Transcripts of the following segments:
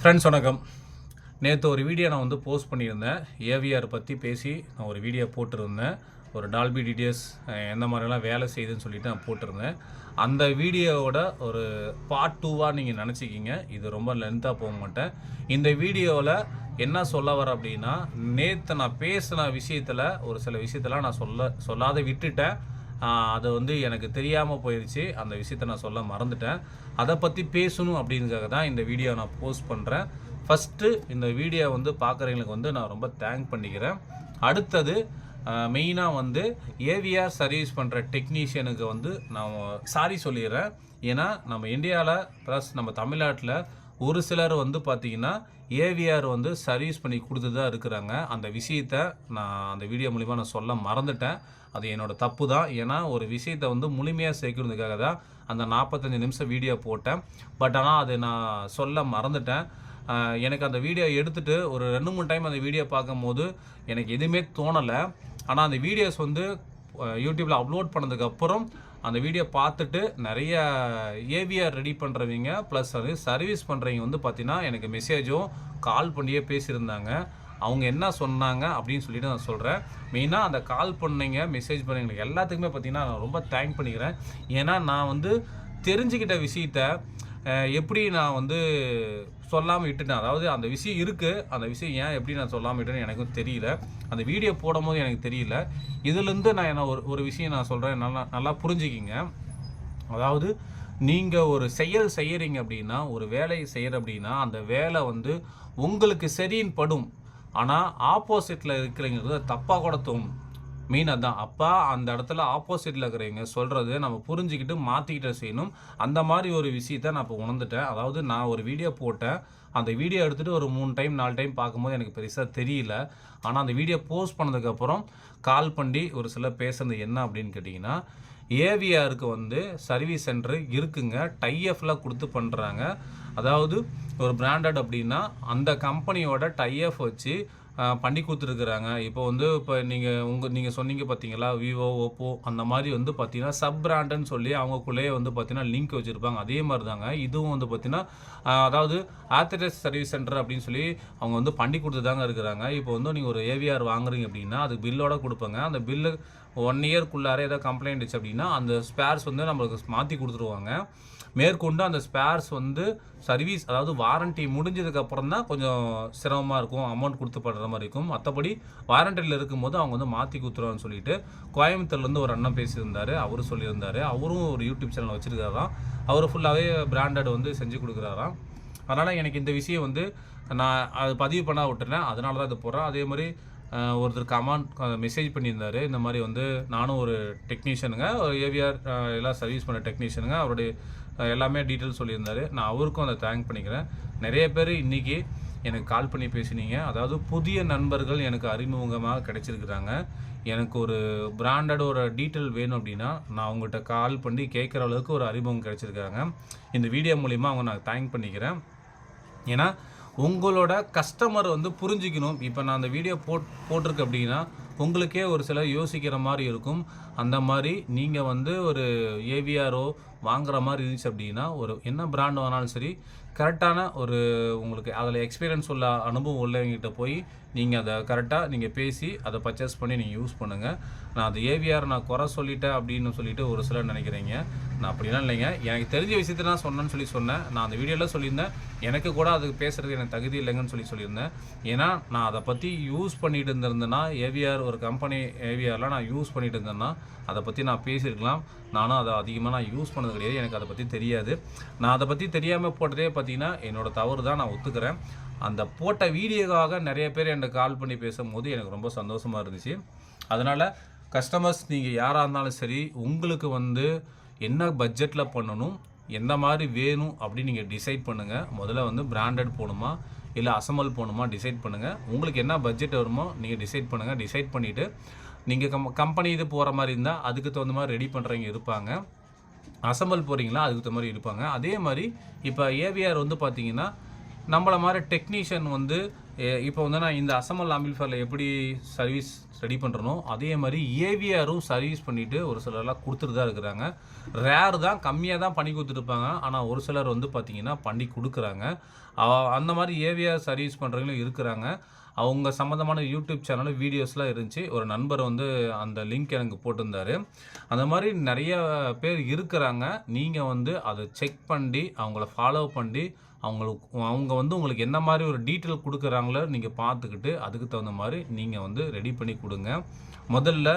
Friends வணக்கம். நேற்று ஒரு வீடியோ நான் வந்து போஸ்ட் பண்ணியிருந்தேன். ஏவிஆர் பற்றி பேசி நான் ஒரு வீடியோ போட்டிருந்தேன். ஒரு டால்பி டிடிஎஸ் எந்த மாதிரிலாம் வேலை செய்யுதுன்னு சொல்லிட்டு நான் போட்டிருந்தேன். அந்த வீடியோவோட ஒரு பார்ட் டூவாக நீங்கள் நினச்சிக்கிங்க. இது ரொம்ப லென்த்தாக போக மாட்டேன். இந்த வீடியோவில் என்ன சொல்ல வர அப்படின்னா நேற்று நான் பேசின விஷயத்தில் ஒரு சில விஷயத்தெல்லாம் நான் சொல்ல சொல்லாத விட்டுட்டேன். அது வந்து எனக்கு தெரியாமல் போயிடுச்சு அந்த விஷயத்த நான் சொல்ல மறந்துட்டேன். அதை பற்றி பேசணும் அப்படிங்கிறதுக்காக தான் இந்த வீடியோ நான் போஸ்ட் பண்ணுறேன் ஃபஸ்ட்டு இந்த வீடியோ வந்து பார்க்குறவங்களுக்கு வந்து நான் ரொம்ப தேங்க் பண்ணிக்கிறேன். அடுத்தது மெயினாக வந்து ஏவிஆர் சர்வீஸ் பண்ணுற டெக்னீஷியனுக்கு வந்து நான் சாரி சொல்லிடுறேன். ஏன்னா நம்ம இந்தியாவில் ப்ளஸ் நம்ம தமிழ்நாட்டில் ஒரு சிலர் வந்து பார்த்தீங்கன்னா ஏவிஆர் வந்து சர்வீஸ் பண்ணி கொடுத்து தான் இருக்கிறாங்க. அந்த விஷயத்த நான் அந்த வீடியோ மூலிமா நான் சொல்ல மறந்துட்டேன். அது என்னோடய தப்பு தான் ஏன்னா ஒரு விஷயத்தை வந்து முழுமையாக சேர்க்கறதுக்காக தான் அந்த நாற்பத்தஞ்சு நிமிஷம் வீடியோ போட்டேன். பட் ஆனால் அது நான் சொல்ல மறந்துட்டேன். எனக்கு அந்த வீடியோ எடுத்துகிட்டு ஒரு ரெண்டு மூணு டைம் அந்த வீடியோ பார்க்கும்போது எனக்கு எதுவுமே தோணலை. ஆனால் அந்த வீடியோஸ் வந்து யூடியூப்பில் அப்லோட் பண்ணதுக்கப்புறம் அந்த வீடியோ பார்த்துட்டு நிறைய ஏவிஆர் ரெடி பண்ணுறவங்க ப்ளஸ் அது சர்வீஸ் பண்ணுறவங்க வந்து பார்த்தீங்கன்னா எனக்கு மெசேஜும் கால் பண்ணியே பேசியிருந்தாங்க. அவங்க என்ன சொன்னாங்க அப்படின்னு சொல்லிட்டு நான் சொல்கிறேன் மெயினாக அந்த கால் பண்ணீங்க மெசேஜ் பண்ணீங்க எல்லாத்துக்குமே பார்த்தீங்கன்னா நான் ரொம்ப தேங்க் பண்ணிக்கிறேன். ஏன்னா நான் வந்து தெரிஞ்சுக்கிட்ட விஷயத்த எப்படி நான் வந்து சொல்லாமல் விட்டுட்டேன்? அதாவது அந்த விஷயம் இருக்குது அந்த விஷயம் ஏன் எப்படி நான் சொல்லாமல் விட்டேன்னு எனக்கும் தெரியல. அந்த வீடியோ போடும்போது எனக்கு தெரியல. இதுலேருந்து நான் என்ன ஒரு ஒரு விஷயம் நான் சொல்கிறேன் நல்லா நல்லா புரிஞ்சுக்கிங்க. அதாவது நீங்கள் ஒரு செயல் செய்கிறீங்க அப்படின்னா ஒரு வேலையை செய்கிற அப்படின்னா அந்த வேலை வந்து உங்களுக்கு சரின்னு படும் ஆனால் ஆப்போசிட்டில் இருக்கிறவங்களுக்கு தப்பாக கூட தோணும். மெயின் அதான். அப்போ அந்த இடத்துல ஆப்போசிட்டில் இருக்கிறவங்க சொல்கிறது நம்ம புரிஞ்சுக்கிட்டு மாற்றிக்கிட்ட செய்யணும். அந்த மாதிரி ஒரு விஷயத்த நான் இப்போ உணர்ந்துட்டேன். அதாவது நான் ஒரு வீடியோ போட்டேன். அந்த வீடியோ எடுத்துகிட்டு ஒரு மூணு டைம் நாலு டைம் பார்க்கும்போது எனக்கு பெருசாக தெரியல. ஆனால் அந்த வீடியோ போஸ்ட் பண்ணதுக்கப்புறம் கால் பண்ணி ஒரு சிலர் பேசுனது என்ன அப்படின்னு கேட்டிங்கன்னா ஏவிஆருக்கு வந்து சர்வீஸ் சென்டர் இருக்குங்க. டைஎஃப்லாம் கொடுத்து பண்ணுறாங்க அதாவது ஒரு பிராண்டட் அப்படின்னா அந்த கம்பெனியோட டைஎஃப் வச்சு பண்ணி கொடுத்துருக்குறாங்க. இப்போ வந்து இப்போ நீங்கள் உங்கள் நீங்கள் சொன்னீங்க பார்த்தீங்களா விவோ ஓப்போ அந்த மாதிரி வந்து பார்த்தீங்கன்னா சப் பிராண்டுன்னு சொல்லி அவங்களுக்குள்ளேயே வந்து பார்த்தீங்கன்னா லிங்க் வச்சுருப்பாங்க. அதே மாதிரி தாங்க இதுவும் வந்து பார்த்தீங்கன்னா அதாவது ஆத்தரைஸ் சர்வீஸ் சென்டர் அப்படின்னு சொல்லி அவங்க வந்து பண்ணி கொடுத்து தாங்க இருக்கிறாங்க. இப்போ வந்து நீங்கள் ஒரு ஏவிஆர் வாங்குறீங்க அப்படின்னா அது பில்லோட கொடுப்பாங்க. அந்த பில்லு ஒன் இயர்க்குள்ளார ஏதாவது கம்ப்ளைண்ட் இருந்துச்சு அப்படின்னா அந்த ஸ்பேர்ஸ் வந்து நம்மளுக்கு மாற்றி கொடுத்துருவாங்க. மேற்கொண்டு அந்த ஸ்பேர்ஸ் வந்து சர்வீஸ் அதாவது வாரண்டி முடிஞ்சதுக்கப்புறம் தான் கொஞ்சம் சிரமமாக இருக்கும். அமௌண்ட் கொடுத்து படுற மாதிரி இருக்கும். மற்றபடி வாரண்டியில் இருக்கும்போது அவங்க வந்து மாற்றி கொடுத்துருவான்னு சொல்லிட்டு கோயம்புத்தூர்லேருந்து ஒரு அண்ணன் பேசியிருந்தாரு. அவரும் சொல்லியிருந்தார். அவரும் ஒரு யூடியூப் சேனல் வச்சுருக்காராம். அவர் ஃபுல்லாகவே பிராண்டட் வந்து செஞ்சு கொடுக்குறாராம். அதனால் எனக்கு இந்த விஷயம் வந்து நான் அது பதிவு பண்ண விட்டுறேன். அதனால தான் இது போகிறேன் அதே மாதிரி ஒருத்தர் கமாண்ட் மெசேஜ் பண்ணியிருந்தாரு. இந்த மாதிரி வந்து நானும் ஒரு டெக்னீஷியனுங்க ஒரு ஏவிஆர் எல்லாம் சர்வீஸ் பண்ண டெக்னீஷியனுங்க அவருடைய எல்லாமே டீட்டெயில் சொல்லியிருந்தாரு. நான் அவருக்கும் அதை தேங்க் பண்ணிக்கிறேன். நிறைய பேர் இன்றைக்கி எனக்கு கால் பண்ணி பேசினீங்க. அதாவது புதிய நண்பர்கள் எனக்கு அறிமுகமாக கிடைச்சிருக்கிறாங்க. எனக்கு ஒரு பிராண்டட் ஒரு டீட்டெயில் வேணும் அப்படின்னா நான் உங்கள்கிட்ட கால் பண்ணி கேட்குற அளவுக்கு ஒரு அறிமுகம் கிடைச்சிருக்காங்க. இந்த வீடியோ மூலிமா அவங்க நான் தேங்க் பண்ணிக்கிறேன். ஏன்னா உங்களோட கஸ்டமர் வந்து புரிஞ்சுக்கணும். இப்போ நான் அந்த வீடியோ போட் போட்டிருக்கு அப்படின்னா உங்களுக்கே ஒரு சிலர் யோசிக்கிற மாதிரி இருக்கும். அந்த மாதிரி நீங்கள் வந்து ஒரு ஏவிஆரோ வாங்குற மாதிரி இருந்துச்சு அப்படின்னா ஒரு என்ன பிராண்ட் வாங்கினாலும் சரி கரெக்டான ஒரு உங்களுக்கு அதில் எக்ஸ்பீரியன்ஸ் உள்ள அனுபவம் உள்ளவங்ககிட்ட போய் நீங்கள் அதை கரெக்டாக நீங்கள் பேசி அதை பர்ச்சேஸ் பண்ணி நீங்கள் யூஸ் பண்ணுங்கள் நான் அது ஏவிஆர் நான் குறை சொல்லிட்டேன் அப்படின்னு சொல்லிட்டு ஒரு சிலர் நினைக்கிறீங்க. நான் அப்படிலாம் இல்லைங்க. எனக்கு தெரிஞ்ச விஷயத்தை நான் சொன்னேன்னு சொல்லி சொன்னேன். நான் அந்த வீடியோவில் சொல்லியிருந்தேன். எனக்கு கூட அது பேசுகிறது எனக்கு தகுதி இல்லைங்கன்னு சொல்லி சொல்லியிருந்தேன். ஏன்னா நான் அதை பற்றி யூஸ் பண்ணிட்டு இருந்திருந்தேன்னா ஏவிஆர் ஒரு கம்பெனி ஏவிஆரில் நான் யூஸ் பண்ணிட்டு இருந்தேன்னா அதை பற்றி நான் பேசியிருக்கலாம். நானும் அதை அதிகமாக நான் யூஸ் பண்ண பண்ணது கிடையாது எனக்கு அதை பற்றி தெரியாது. நான் அதை பற்றி தெரியாமல் போட்டதே பார்த்தீங்கன்னா என்னோட தவறு தான் நான் ஒத்துக்கிறேன். அந்த போட்ட வீடியோக்காக நிறைய பேர் என்னை கால் பண்ணி பேசும்போது எனக்கு ரொம்ப சந்தோஷமாக இருந்துச்சு. அதனால் கஸ்டமர்ஸ் நீங்கள் யாராக இருந்தாலும் சரி உங்களுக்கு வந்து என்ன பட்ஜெட்டில் பண்ணணும் எந்த மாதிரி வேணும் அப்படின்னு நீங்கள் டிசைட் பண்ணுங்கள் முதல்ல வந்து பிராண்டட் போகணுமா இல்லை அசமல் போகணுமா டிசைட் பண்ணுங்கள் உங்களுக்கு என்ன பட்ஜெட் வருமோ நீங்கள் டிசைட் பண்ணுங்கள் டிசைட் பண்ணிவிட்டு நீங்கள் கம் கம்பெனி இது போகிற மாதிரி இருந்தால் அதுக்கு தகுந்த மாதிரி ரெடி பண்ணுறவங்க இருப்பாங்க. அசம்பிள் போகிறீங்களா அதுக்கு தகுந்த மாதிரி இருப்பாங்க. அதே மாதிரி இப்போ ஏவிஆர் வந்து பார்த்தீங்கன்னா நம்மளை மாதிரி டெக்னீஷியன் வந்து இப்போ வந்து நான் இந்த அசமல் ஆம்பிள்ஃபேரில் எப்படி சர்வீஸ் ரெடி பண்ணுறனோ அதே மாதிரி ஏவிஆரும் சர்வீஸ் பண்ணிவிட்டு ஒரு சிலர்லாம் கொடுத்துட்டு தான் இருக்கிறாங்க. ரேர் தான் கம்மியாக தான் பண்ணி கொடுத்துருப்பாங்க ஆனால் ஒரு சிலர் வந்து பார்த்திங்கன்னா பண்ணி கொடுக்குறாங்க. அவ- அந்த மாதிரி ஏவிஆர் சர்வீஸ் பண்ணுறவங்களும் இருக்கிறாங்க. அவங்க சம்மந்தமான யூடியூப் சேனலில் வீடியோஸ்லாம் இருந்துச்சு. ஒரு நண்பர் வந்து அந்த லிங்க் எனக்கு போட்டிருந்தாரு. அந்த மாதிரி நிறைய பேர் இருக்கிறாங்க. நீங்கள் வந்து அதை செக் பண்ணி அவங்கள ஃபாலோ பண்ணி அவங்களுக்கு அவங்க வந்து உங்களுக்கு என்ன மாதிரி ஒரு டீட்டெயில் கொடுக்குறாங்களோ நீங்கள் பார்த்துக்கிட்டு அதுக்கு தகுந்த மாதிரி நீங்கள் வந்து ரெடி பண்ணி கொடுங்க. முதல்ல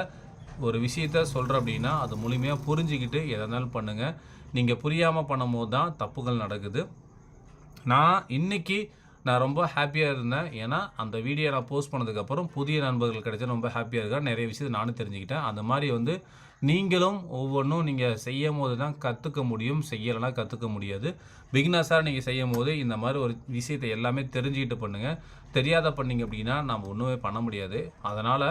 ஒரு விஷயத்த சொல்கிறேன் அப்படின்னா அது முழுமையாக புரிஞ்சுக்கிட்டு எதை இருந்தாலும் பண்ணுங்கள் நீங்கள் புரியாமல் பண்ணும்போது தான் தப்புகள் நடக்குது. நான் இன்றைக்கி நான் ரொம்ப ஹாப்பியாக இருந்தேன். ஏன்னா அந்த வீடியோ நான் போஸ்ட் பண்ணதுக்கப்புறம் புதிய நண்பர்கள் கிடைச்சா ரொம்ப ஹாப்பியாக இருக்கேன் நிறைய விஷயத்தை நானும் தெரிஞ்சுக்கிட்டேன். அந்த மாதிரி வந்து நீங்களும் ஒவ்வொன்றும் நீங்கள் செய்யும் போது தான் கற்றுக்க முடியும். செய்யலைன்னா கற்றுக்க முடியாது. பிகினர்ஸாக நீங்கள் செய்யும் போது இந்த மாதிரி ஒரு விஷயத்தை எல்லாமே தெரிஞ்சுக்கிட்டு பண்ணுங்கள் தெரியாத பண்ணிங்க அப்படின்னா நம்ம ஒன்றுமே பண்ண முடியாது. அதனால்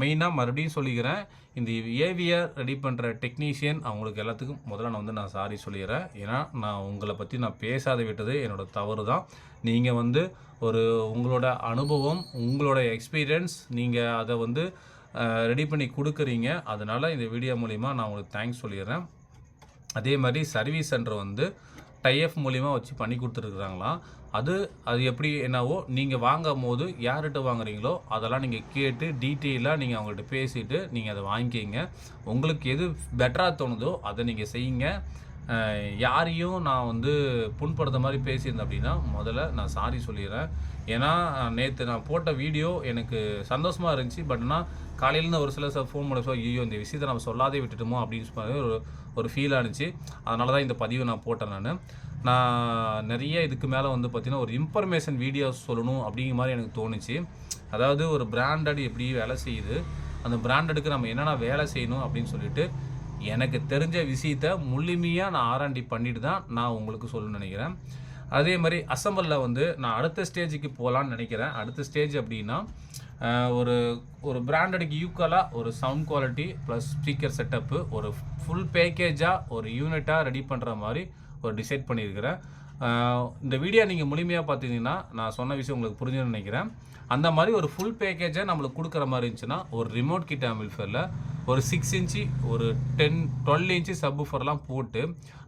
மெயினாக மறுபடியும் சொல்லிக்கிறேன். இந்த ஏவிஆர் ரெடி பண்ணுற டெக்னீஷியன் அவங்களுக்கு எல்லாத்துக்கும் முதல்ல நான் வந்து நான் சாரி சொல்லிடுறேன் ஏன்னா நான் உங்களை பற்றி நான் பேசாத விட்டது. என்னோட தவறு தான் நீங்கள் வந்து ஒரு உங்களோட அனுபவம் உங்களோட எக்ஸ்பீரியன்ஸ் நீங்கள் அதை வந்து ரெடி பண்ணி கொடுக்குறீங்க. அதனால் இந்த வீடியோ மூலிமா நான் உங்களுக்கு தேங்க்ஸ் சொல்லிடுறேன். அதே மாதிரி சர்வீஸ் சென்டர் வந்து டைஎஃப் மூலிமா வச்சு பண்ணி கொடுத்துருக்குறாங்களாம். அது அது எப்படி என்னவோ நீங்கள் வாங்கும் போது யார்கிட்ட வாங்குறீங்களோ அதெல்லாம் நீங்கள் கேட்டு டீட்டெயிலாக நீங்கள் அவங்கள்ட்ட பேசிவிட்டு நீங்கள் அதை வாங்கிக்கிங்க. உங்களுக்கு எது பெட்டராக தோணுதோ அதை நீங்கள் செய்யுங்க. யாரையும் நான் வந்து புண்படுத்த மாதிரி பேசியிருந்தேன் அப்படின்னா முதல்ல நான் சாரி சொல்லிடுறேன். ஏன்னா நேற்று நான் போட்ட வீடியோ எனக்கு சந்தோஷமாக இருந்துச்சு. பட் ஆனால் காலையிலேருந்து ஒரு சில ஃபோன் பண்ண ஐயோ இந்த விஷயத்தை நம்ம சொல்லாதே விட்டுட்டோமோ? அப்படின்னு சொல்லி ஒரு ஒரு ஃபீல் இருந்துச்சு. அதனால தான் இந்த பதிவை நான் போட்டேன் நான். நான் நிறைய இதுக்கு மேலே வந்து பார்த்திங்கன்னா ஒரு இன்ஃபர்மேஷன் வீடியோஸ் சொல்லணும் அப்படிங்கிற மாதிரி எனக்கு தோணுச்சு. அதாவது ஒரு பிராண்டட் எப்படி வேலை செய்யுது அந்த பிராண்டடுக்கு நம்ம என்னென்ன வேலை செய்யணும் அப்படின்னு சொல்லிட்டு எனக்கு தெரிஞ்ச விஷயத்த முழுமையாக நான் ஆராய்ச்சி பண்ணிட்டு தான் நான் உங்களுக்கு சொல்லணும்னு நினைக்கிறேன். அதே மாதிரி அசம்பிளில் வந்து நான் அடுத்த ஸ்டேஜுக்கு போகலான்னு நினைக்கிறேன். அடுத்த ஸ்டேஜ் அப்படின்னா ஒரு ஒரு பிராண்டடுக்கு ஈக்குவலாக ஒரு sound quality plus speaker setup ஒரு ஃபுல் பேக்கேஜாக ஒரு யூனிட்டாக ரெடி பண்ணுற மாதிரி ஒரு டிசைட் பண்ணியிருக்கிறேன். இந்த வீடியோ நீங்கள் முழுமையாக பார்த்தீங்கன்னா நான் சொன்ன விஷயம் உங்களுக்கு புரிஞ்சுன்னு நினைக்கிறேன். அந்த மாதிரி ஒரு ஃபுல் பேக்கேஜை நம்மளுக்கு கொடுக்குற மாதிரி இருந்துச்சுன்னா ஒரு ரிமோட் கிட் ஆம்பிள்ஃபேரில் ஒரு சிக்ஸ் இன்ச்சு ஒரு டென் டுவெல் இன்ச்சு சப்ஃபர்லாம் போட்டு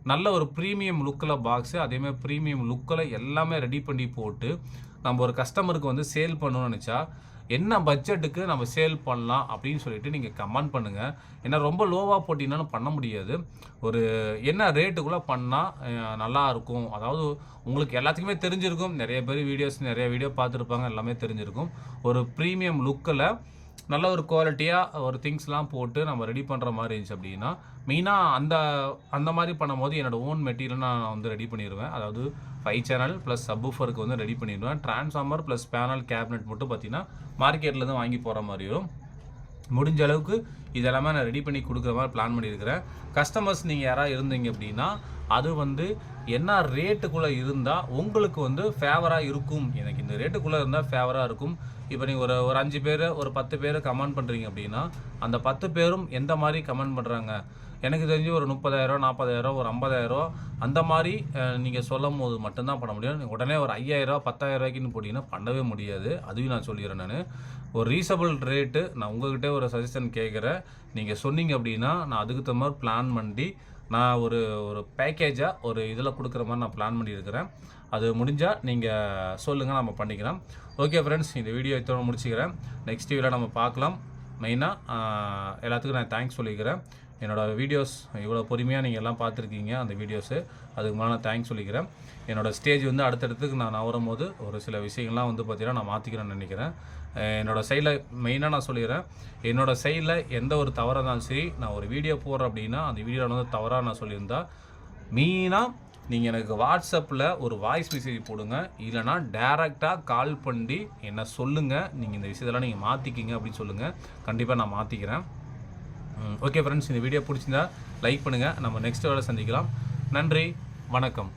நல்ல ஒரு ப்ரீமியம் லுக்கில் பாக்ஸு அதேமாதிரி ப்ரீமியம் லுக்கில் எல்லாமே ரெடி பண்ணி போட்டு நம்ம ஒரு கஸ்டமருக்கு வந்து சேல் பண்ணணும்னு நினச்சா என்ன பட்ஜெட்டுக்கு நம்ம சேல் பண்ணலாம் அப்படின்னு சொல்லிட்டு நீங்கள் கமெண்ட் பண்ணுங்கள் ஏன்னா ரொம்ப லோவாக போட்டிங்கனாலும் பண்ண முடியாது. ஒரு என்ன ரேட்டுக்குள்ளே பண்ணால் நல்லா இருக்கும். அதாவது உங்களுக்கு எல்லாத்துக்குமே தெரிஞ்சிருக்கும். நிறைய பேர் வீடியோஸ் நிறைய வீடியோ பார்த்துருப்பாங்க. எல்லாமே தெரிஞ்சிருக்கும். ஒரு ப்ரீமியம் லுக்கில் நல்ல ஒரு குவாலிட்டியாக ஒரு திங்ஸ்லாம் போட்டு நம்ம ரெடி பண்ணுற மாதிரி இருந்துச்சு அப்படின்னா மெயினாக அந்த அந்த மாதிரி பண்ணும்போது என்னோட ஓன் மெட்டீரியல் நான் வந்து ரெடி பண்ணிடுவேன் அதாவது ஃபைவ் சேனல் ப்ளஸ் சப்ஃபருக்கு வந்து ரெடி பண்ணிடுவேன். ட்ரான்ஸ்ஃபார்மர் ப்ளஸ் பேனல் கேபினெட் மட்டும் பார்த்தீங்கன்னா மார்க்கெட்லேருந்து வாங்கி போகிற மாதிரியும் முடிஞ்ச அளவுக்கு இதெல்லாமே நான் ரெடி பண்ணி கொடுக்குற மாதிரி பிளான் பண்ணியிருக்கிறேன். கஸ்டமர்ஸ் நீங்கள் யாராக இருந்தீங்க அப்படின்னா அது வந்து என்ன ரேட்டுக்குள்ளே இருந்தால் உங்களுக்கு வந்து ஃபேவராக இருக்கும். எனக்கு இந்த ரேட்டுக்குள்ளே இருந்தால் ஃபேவராக இருக்கும். இப்போ நீங்கள் ஒரு ஒரு அஞ்சு பேர் ஒரு பத்து பேர் கமெண்ட் பண்ணுறீங்க அப்படின்னா அந்த பத்து பேரும் எந்த மாதிரி கமெண்ட் பண்ணுறாங்க எனக்கு தெரிஞ்சு ஒரு முப்பதாயிரம் நாற்பதாயிரம் ஒரு ஐம்பதாயிரம் அந்த மாதிரி நீங்கள் சொல்லும் போது மட்டும்தான் பண்ண முடியும். உடனே ஒரு ஐயாயிரம் பத்தாயிரம் ரூபாய்க்குன்னு போட்டிங்கன்னா பண்ணவே முடியாது. அதுவும் நான் சொல்லிடுறேன் நான். ஒரு ரீசபிள் ரேட்டு நான் உங்கள்கிட்ட ஒரு சஜஷன் கேட்குறேன். நீங்கள் சொன்னீங்க அப்படின்னா நான் அதுக்கு தகுந்த மாதிரி பிளான் பண்ணி நான் ஒரு ஒரு பேக்கேஜாக ஒரு இதில் கொடுக்குற மாதிரி நான் பிளான் பண்ணியிருக்கிறேன். அது முடிஞ்சால் நீங்கள் சொல்லுங்கள் நம்ம பண்ணிக்கலாம். ஓகே ஃப்ரெண்ட்ஸ் இந்த வீடியோ இத்தோட முடிச்சுக்கிறேன். நெக்ஸ்ட் வீடியோவில் நம்ம பார்க்கலாம். மெயினாக எல்லாத்துக்கும் நான் தேங்க்ஸ் சொல்லிக்கிறேன். என்னோடய வீடியோஸ் இவ்வளோ பொறுமையாக நீங்கள் எல்லாம் பார்த்துருக்கீங்க அந்த வீடியோஸு அதுக்கு மேலே நான் தேங்க்ஸ் சொல்லிக்கிறேன். என்னோடய ஸ்டேஜ் வந்து அடுத்தடுத்துக்கு நான் நவரும் போது ஒரு சில விஷயங்கள்லாம் வந்து பார்த்தீங்கன்னா நான் மாற்றிக்கிறேன்னு நினைக்கிறேன். என்னோடய செயலில் சைடில் மெயினாக நான் சொல்லிடுறேன் என்னோட சைடில் எந்த ஒரு தவறாக இருந்தாலும் சரி நான் ஒரு வீடியோ போடுறேன் அப்படின்னா அந்த வீடியோவில் வந்து தவறாக நான் சொல்லியிருந்தா மெயினாக நீங்கள் எனக்கு வாட்ஸ்அப்பில் ஒரு வாய்ஸ் மெசேஜ் போடுங்க. இல்லைனா டேரெக்டாக கால் பண்ணி என்ன சொல்லுங்கள் நீங்கள் இந்த விஷயத்தெல்லாம் நீங்கள் மாற்றிக்கிங்க அப்படின்னு சொல்லுங்கள் கண்டிப்பாக நான் மாற்றிக்கிறேன் ஓகே ஃப்ரெண்ட்ஸ் இந்த வீடியோ பிடிச்சிருந்தா லைக் பண்ணுங்கள் நம்ம நெக்ஸ்ட் வேலை சந்திக்கலாம். நன்றி வணக்கம்.